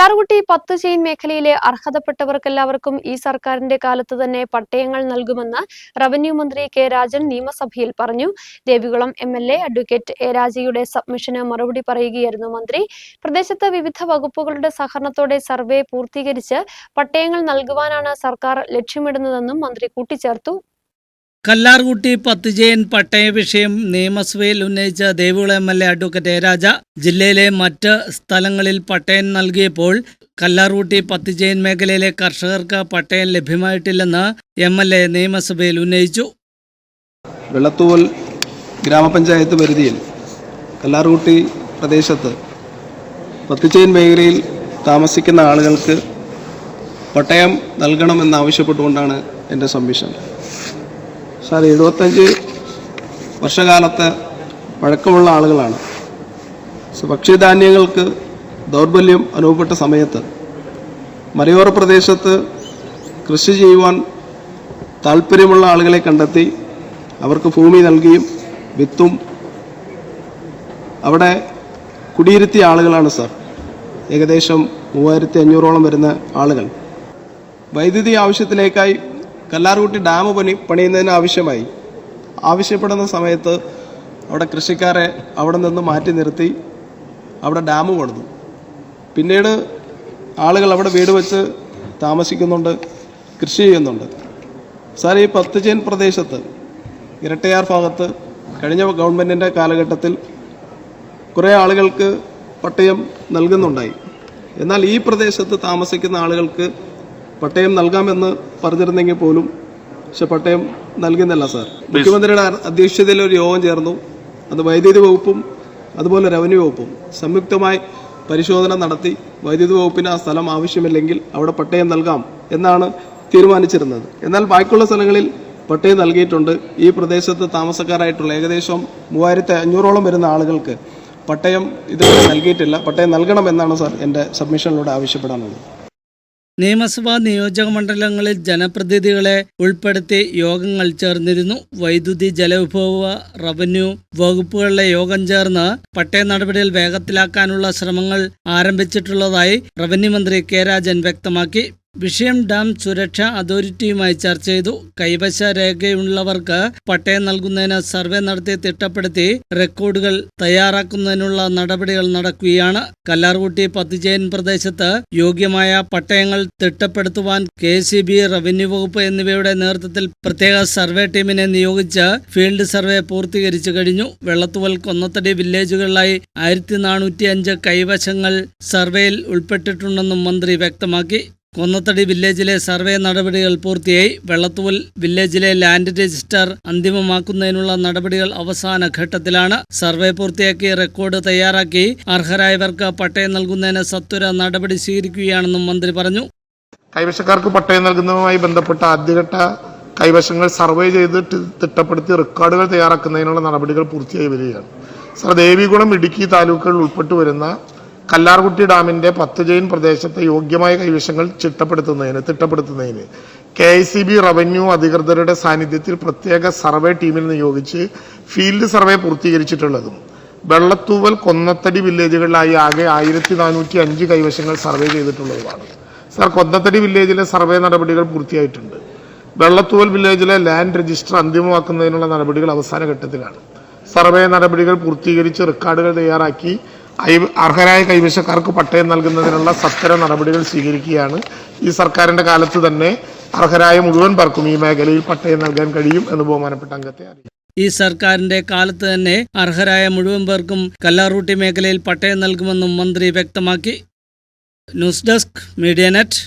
കലാർകുട്ടി പത്ത് ചെയിൻ മേഖലയിലെ അർഹതപ്പെട്ടവർക്കെല്ലാവർക്കും ഈ സർക്കാരിന്റെ കാലത്ത് തന്നെ പട്ടയങ്ങൾ നൽകുമെന്ന് റവന്യൂ മന്ത്രി കെ രാജൻ നിയമസഭയിൽ പറഞ്ഞു. Devikulam M L A advocate A രാജയുടെ സബ്മിഷന് മറുപടി പറയുകയായിരുന്നു മന്ത്രി. പ്രദേശത്ത് വിവിധ വകുപ്പുകളുടെ സഹകരണത്തോടെ സർവേ പൂർത്തീകരിച്ച് പട്ടയങ്ങൾ നൽകുവാനാണ് സർക്കാർ ലക്ഷ്യമിടുന്നതെന്നും മന്ത്രി കൂട്ടിച്ചേർത്തു. കല്ലാർകുട്ടി പത്തുജയൻ പട്ടയ വിഷയം നിയമസഭയിൽ ഉന്നയിച്ച Devikulam M L A advocate Raja ജില്ലയിലെ മറ്റ് സ്ഥലങ്ങളിൽ പട്ടയം നൽകിയപ്പോൾ കല്ലാർകുട്ടി പത്തുജയൻ മേഖലയിലെ കർഷകർക്ക് പട്ടയം ലഭ്യമായിട്ടില്ലെന്ന് എം എൽ എ നിയമസഭയിൽ ഉന്നയിച്ചു. വെള്ളത്തൂൽ ഗ്രാമപഞ്ചായത്ത് പരിധിയിൽ കല്ലാർകുട്ടി പ്രദേശത്ത് പത്തുചെയിൻ മേഖലയിൽ താമസിക്കുന്ന ആളുകൾക്ക് പട്ടയം നൽകണമെന്നാവശ്യപ്പെട്ടുകൊണ്ടാണ് എന്റെ സബ്മിഷൻ സാർ എഴുപത്തഞ്ച് വർഷകാലത്തെ പഴക്കമുള്ള ആളുകളാണ്. ഭക്ഷ്യധാന്യങ്ങൾക്ക് ദൗർബല്യം അനുഭവപ്പെട്ട സമയത്ത് മലയോര പ്രദേശത്ത് കൃഷി ചെയ്യുവാൻ താല്പര്യമുള്ള ആളുകളെ കണ്ടെത്തി അവർക്ക് ഭൂമി നൽകിയും വിത്തും അവിടെ കുടിയിരുത്തിയ ആളുകളാണ് സാർ. ഏകദേശം മൂവായിരത്തി അഞ്ഞൂറോളം വരുന്ന ആളുകൾ. വൈദ്യുതി ആവശ്യത്തിലേക്കായി കല്ലാർകുട്ടി ഡാം പണി പണിയുന്നതിന് ആവശ്യമായി. ആവശ്യപ്പെടുന്ന സമയത്ത് അവിടെ കൃഷിക്കാരെ അവിടെ നിന്ന് മാറ്റി നിർത്തി അവിടെ ഡാം പണിതു പിന്നീട് ആളുകൾ അവിടെ വീട് വെച്ച് താമസിക്കുന്നുണ്ട് കൃഷി ചെയ്യുന്നുണ്ട്. സാർ ഈ പത്തുചേൻ പ്രദേശത്ത് ഇരട്ടയാർ ഭാഗത്ത് കഴിഞ്ഞ ഗവൺമെന്റിന്റെ കാലഘട്ടത്തിൽ കുറേ ആളുകൾക്ക് പട്ടയം നൽകുന്നുണ്ടായി. എന്നാൽ ഈ പ്രദേശത്ത് താമസിക്കുന്ന ആളുകൾക്ക് പട്ടയം നൽകാമെന്ന് പറഞ്ഞിരുന്നെങ്കിൽ പോലും പക്ഷെ പട്ടയം നൽകുന്നില്ല സാർ. മുഖ്യമന്ത്രിയുടെ അധ്യക്ഷതയിൽ ഒരു യോഗം ചേർന്നു. അത് വൈദ്യുതി വകുപ്പും അതുപോലെ റവന്യൂ വകുപ്പും സംയുക്തമായി പരിശോധന നടത്തി വൈദ്യുതി വകുപ്പിന് ആ സ്ഥലം ആവശ്യമില്ലെങ്കിൽ അവിടെ പട്ടയം നൽകാം എന്നാണ് തീരുമാനിച്ചിരുന്നത്. എന്നാൽ ബാക്കിയുള്ള സ്ഥലങ്ങളിൽ പട്ടയം നൽകിയിട്ടുണ്ട്. ഈ പ്രദേശത്ത് താമസക്കാരായിട്ടുള്ള ഏകദേശം മൂവായിരത്തി അഞ്ഞൂറോളം വരുന്ന ആളുകൾക്ക് പട്ടയം ഇതുവരെ നൽകിയിട്ടില്ല. പട്ടയം നൽകണമെന്നാണ് സാർ എന്റെ സബ്മിഷനിലൂടെ ആവശ്യപ്പെടാനുള്ളത്. നിയമസഭാ നിയോജക മണ്ഡലങ്ങളിൽ ജനപ്രതിനിധികളെ ഉൾപ്പെടുത്തി യോഗങ്ങൾ ചേർന്നിരുന്നു. വൈദ്യുതി ജലവിഭവ റവന്യൂ വകുപ്പുകളിലെ യോഗം ചേർന്ന് പട്ടയ നടപടികൾ വേഗത്തിലാക്കാനുള്ള ശ്രമങ്ങൾ ആരംഭിച്ചിട്ടുള്ളതായി റവന്യൂ മന്ത്രി കെ രാജൻ വ്യക്തമാക്കി. വിഷയം ഡാം സുരക്ഷാ അതോറിറ്റിയുമായി ചർച്ച ചെയ്തു. കൈവശ രേഖയുള്ളവർക്ക് പട്ടയം നൽകുന്നതിന് സർവേ നടത്തി തിട്ടപ്പെടുത്തി റെക്കോർഡുകൾ തയ്യാറാക്കുന്നതിനുള്ള നടപടികൾ നടക്കുകയാണ്. കല്ലാർകുട്ടി പത്തുചേൻ പ്രദേശത്ത് യോഗ്യമായ പട്ടയങ്ങൾ തിട്ടപ്പെടുത്തുവാൻ കെ സി ബി റവന്യൂ വകുപ്പ് എന്നിവയുടെ നേതൃത്വത്തിൽ പ്രത്യേക സർവേ ടീമിനെ നിയോഗിച്ച് ഫീൽഡ് സർവേ പൂർത്തീകരിച്ചു കഴിഞ്ഞു. വെള്ളത്തുവൽ കൊന്നത്തടി വില്ലേജുകളിലായി ആയിരത്തി നാനൂറ്റി അഞ്ച് കൈവശങ്ങൾ സർവേയിൽ ഉൾപ്പെട്ടിട്ടുണ്ടെന്നും മന്ത്രി വ്യക്തമാക്കി. കൊന്നത്തടി വില്ലേജിലെ സർവേ നടപടികൾ പൂർത്തിയായി. വെള്ളത്തൂൽ വില്ലേജിലെ ലാൻഡ് രജിസ്റ്റർ അന്തിമമാക്കുന്നതിനുള്ള നടപടികൾ അവസാന ഘട്ടത്തിലാണ്. സർവേ പൂർത്തിയാക്കി റെക്കോർഡ് തയ്യാറാക്കി. അർഹരായവർക്ക് പട്ടയം നൽകുന്നതിന് സത്വര നടപടി സ്വീകരിക്കുകയാണെന്നും മന്ത്രി പറഞ്ഞു. കൈവശക്കാർക്ക് പട്ടയം നൽകുന്നതുമായി ബന്ധപ്പെട്ട ആദ്യഘട്ട കൈവശങ്ങൾ സർവേ ചെയ്ത് തിട്ടപ്പെടുത്തി റെക്കോർഡുകൾ തയ്യാറാക്കുന്നതിനുള്ള നടപടികൾ പൂർത്തിയായി വരികയാണ്. സർ ദേവികുളം ഇടുക്കി താലൂക്കുകളിൽ ഉൾപ്പെട്ടു വരുന്ന കല്ലാർകുട്ടി ഡാമിന്റെ പത്ത് ജെയിൻ പ്രദേശത്തെ യോഗ്യമായ കൈവശങ്ങൾ ചിട്ടപ്പെടുത്തുന്നതിന് തിട്ടപ്പെടുത്തുന്നതിന് K I C B revenue അധികൃതരുടെ സാന്നിധ്യത്തിൽ പ്രത്യേക സർവേ ടീമിൽ നിയോഗിച്ച് ഫീൽഡ് സർവേ പൂർത്തീകരിച്ചിട്ടുള്ളതും വെള്ളത്തൂവൽ കൊന്നത്തടി വില്ലേജുകളിലായി ആകെ ആയിരത്തി നാനൂറ്റി അഞ്ച് കൈവശങ്ങൾ സർവേ ചെയ്തിട്ടുള്ളതുമാണ്. സാർ കൊന്നത്തടി വില്ലേജിലെ സർവേ നടപടികൾ പൂർത്തിയായിട്ടുണ്ട്. വെള്ളത്തൂവൽ വില്ലേജിലെ ലാൻഡ് രജിസ്റ്റർ അന്തിമമാക്കുന്നതിനുള്ള നടപടികൾ അവസാന ഘട്ടത്തിലാണ്. സർവേ നടപടികൾ പൂർത്തീകരിച്ച് റെക്കോർഡുകൾ തയ്യാറാക്കി അർഹരായ കൈവശക്കാർക്ക് പട്ടയം നൽകുന്നതിനുള്ള സത്വര നടപടികൾ സ്വീകരിക്കുകയാണ്. ഈ സർക്കാരിന്റെ കാലത്ത് തന്നെ അർഹരായ മുഴുവൻ പേർക്കും ഈ മേഖലയിൽ പട്ടയം നൽകാൻ കഴിയും എന്ന് ബഹുമാനപ്പെട്ട അംഗത്തെ അറിയിക്കും ഈ സർക്കാരിന്റെ കാലത്ത് തന്നെ അർഹരായ മുഴുവൻ പേർക്കും കല്ലാറൂട്ടി മേഖലയിൽ പട്ടയം നൽകുമെന്നും മന്ത്രി വ്യക്തമാക്കി. News desk media net.